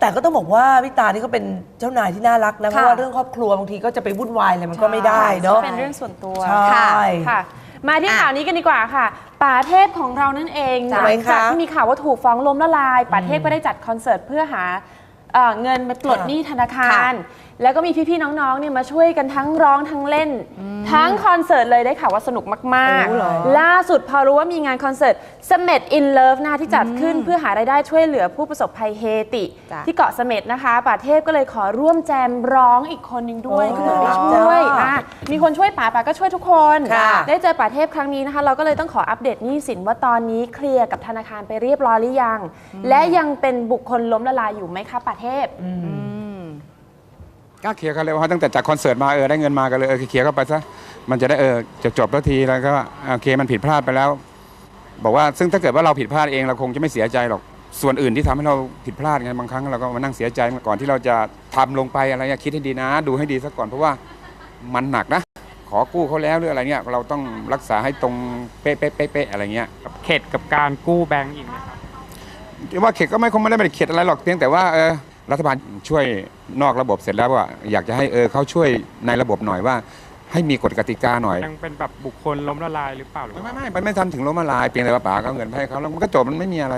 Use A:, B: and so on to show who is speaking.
A: แต่ก็ต้องบอกว่าพี่ตานี่ก็เป็นเจ้านายที่น่ารักนะเพราะว่าเรื่องครอบครัวบางทีก็จะไปวุ่นวายอะไรมันก็ไม่ได้เนาะ
B: เป็นเรื่องส่วนตัว
A: ใช่
B: ค่ะ มาที่ข่าวนี้กันดีกว่าค่ะป๋าเทพของเรานั่นเองห
A: จ้ะ
B: ลังจาก
A: ทำไมคะ
B: ที่มีข่าวว่าถูกฟ้องล้มละลายป๋าเทพก็ได้จัดคอนเสิร์ตเพื่อหา เอ่อเงินไปปลด
A: ค่ะ
B: หนี้ธนาคาร แล้วก็มีพี่ๆน้องๆเนี่ยมาช่วยกันทั้งร้องทั้งเล่น ทั้งคอนเสิร์ตเลยได้ข่าวว่าสนุกมาก
A: โอ้เหรอ
B: ๆ ล่าสุดพอรู้ว่ามีงานคอนเสิร์ตเสม็ดอินเลิฟนะคะที่จัดขึ้นเพื่อหารายได้ช่วยเหลือผู้ประสบภัยเฮติ
C: จ้ะ
B: ที่เกาะเสม็ดนะคะป่าเทพก็เลยขอร่วมแจมร้องอีกคนหนึ่งด้วย
A: โอ้
B: ก็เลยไปช่วย
A: จ้ะ
B: อะ มีคนช่วยป่าป่าก็ช่วยทุกคน
A: ค่ะ
B: ได้เจอป่าเทพครั้งนี้นะคะ เราก็เลยต้องขออัปเดตหนี้สินว่าตอนนี้เคลียร์กับธนาคารไปเรียบร้อยหรือยัง และยังเป็นบุคคลล้มละลายอยู่ไหมคะป่าเทพ
D: ก็เคลียร์กันเลยว่าตั้งแต่จากคอนเสิร์ตมาเออได้เงินมากันเลยเออเคลียร์เข้าไปซะมันจะได้เออจะจบแล้วทีแล้วก็โอเคมันผิดพลาดไปแล้ว บอกว่าซึ่งถ้าเกิดว่าเราผิดพลาดเองเราคงจะไม่เสียใจหรอกส่วนอื่นที่ทำให้เราผิดพลาดไงบางครั้งเราก็มานั่งเสียใจก่อนที่เราจะทำลงไปอะไรเงี้ยคิดให้ดีนะ ดูให้ดีซะก่อนเพราะว่า มันหนักนะ ขอกู้เขาแล้วหรืออะไรเงี้ยเราต้องรักษาให้ตรงเป๊ะเป๊ะเป๊ะเป๊ะอะไรเงี้ย
E: กับเข็ดกับการกู้แบงก์อีกไหมครับ
D: คิดว่าเข็ดก็ไม่คงไม่ได้เป็นเข็ดอะไรหรอกเพียงแต่ว่าเออรัฐบาลช่วยนอกระบบเสร็จแล้วว่า อยากจะให้เออเขาช่วยในระบบหน่อยว่าให้มีกฎกติกาหน่อย
E: ยังเป็นแบบบุคคลล้มละลายหรือเปล่าหรือ
D: ไม่
E: ว่า
D: ไม่ไม่มันไม่ทันถึงล้มละลายเพียงแต่ว่าป๋าก็เอาเงินไปให้เขาแล้วมันก็จบมันไม่มีอะไร